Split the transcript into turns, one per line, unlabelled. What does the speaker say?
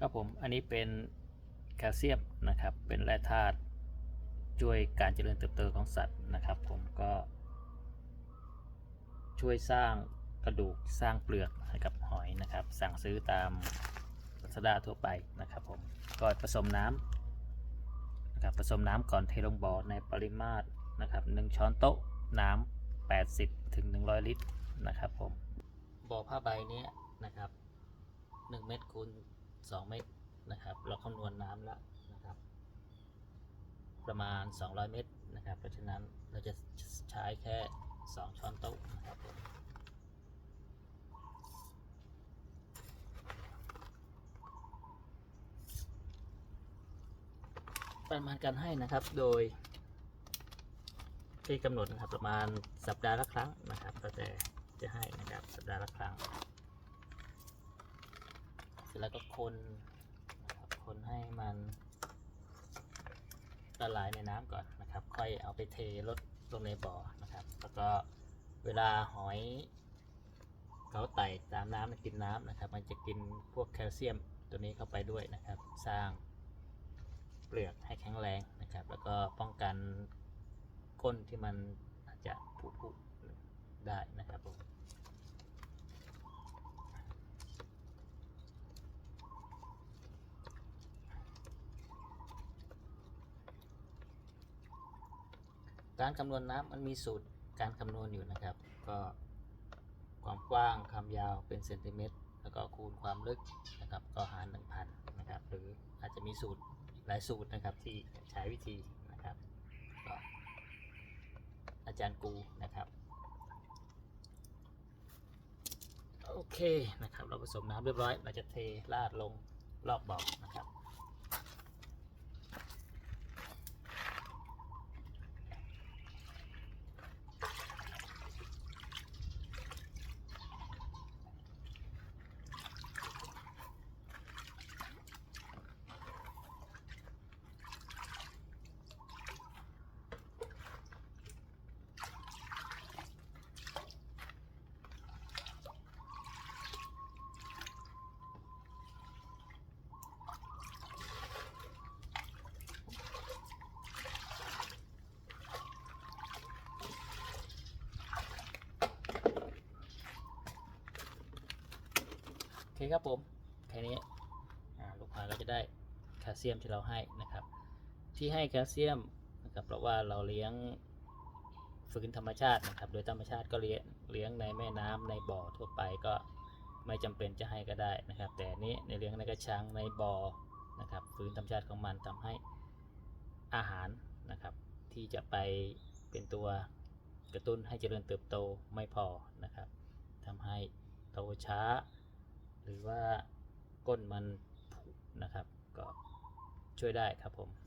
ครับผมอันนี้เป็นแคลเซียมนะครับ เป็นแร่ธาตุช่วยการเจริญเติบโตของสัตว์นะครับ ผมก็ ช่วยสร้างกระดูกสร้างเปลือกให้กับหอยนะครับ สั่งซื้อตามลัซาด้าทั่วไปนะครับ ผมก็ผสมน้ำนะครับผสมน้ำก่อนเทลงบ่อในปริมาตรนะครับ1ช้อนโต๊ะน้ำ80ถึง100 ลิตรนะครับ ผมบ่อผ้าใบเนี้ยนะครับ 1 เมตรคูณ 2 เมตรนะครับ เราคำนวณน้ำแล้วนะครับ ประมาณ 200 เมตรนะครับ เพราะฉะนั้นเราจะใช้แค่ 2 ช้อนโต๊ะนะครับผมประมาณการให้นะครับโดยที่กำหนดนะครับประมาณสัปดาห์ละครั้งนะครับ ก็แต่จะให้นะครับสัปดาห์ละครั้ง ร็จแล้วก็คนนะครับคนให้มันละลายในน้ำก่อนนะครับ ค่อยเอาไปเทลดลงในบ่อนะครับ แล้วก็เวลาหอยเขาไต่ตามน้ำมันกินน้ำนะครับ มันจะกินพวกแคลเซียมตัวนี้เข้าไปด้วยนะครับ สร้างเปลือกให้แข็งแรงนะครับ แล้วก็ป้องกันก้นที่มันอาจจะผุๆได้นะครับผม การคำนวณน้ำมันมีสูตรการคำนวณอยู่นะครับ ก็ความกว้างความยาวเป็นเซนติเมตรแล้วก็คูณความลึกนะครับ ก็หาร 1,000นะครับ หรืออาจจะมีสูตรหลายสูตรนะครับที่ใช้วิธีนะครับก็อาจารย์กูนะครับโอเคนะครับ เราผสมน้ำเรียบร้อย เราจะเทราดลงรอบบ่อนะครับ เคครับผมแค่นี้ลูกค้าก็จะได้แคลเซียมที่เราให้นะครับ ที่ให้แคลเซียมนะครับเพราะว่าเราเลี้ยงฝืนธรรมชาตินะครับ โดยธรรมชาติก็เลี้ยงเลี้ยงในแม่น้ำในบ่อทั่วไปก็ไม่จำเป็นจะให้ก็ได้นะครับ แต่นี้ในเลี้ยงในกระชังในบ่อนะครับฝืนธรรมชาติของมันทำให้อาหารนะครับ ที่จะไปเป็นตัวกระตุ้นให้เจริญเติบโตไม่พอนะครับทำให้โตช้า หรือว่าก้นมันผุนะครับ ก็ช่วยได้ครับผม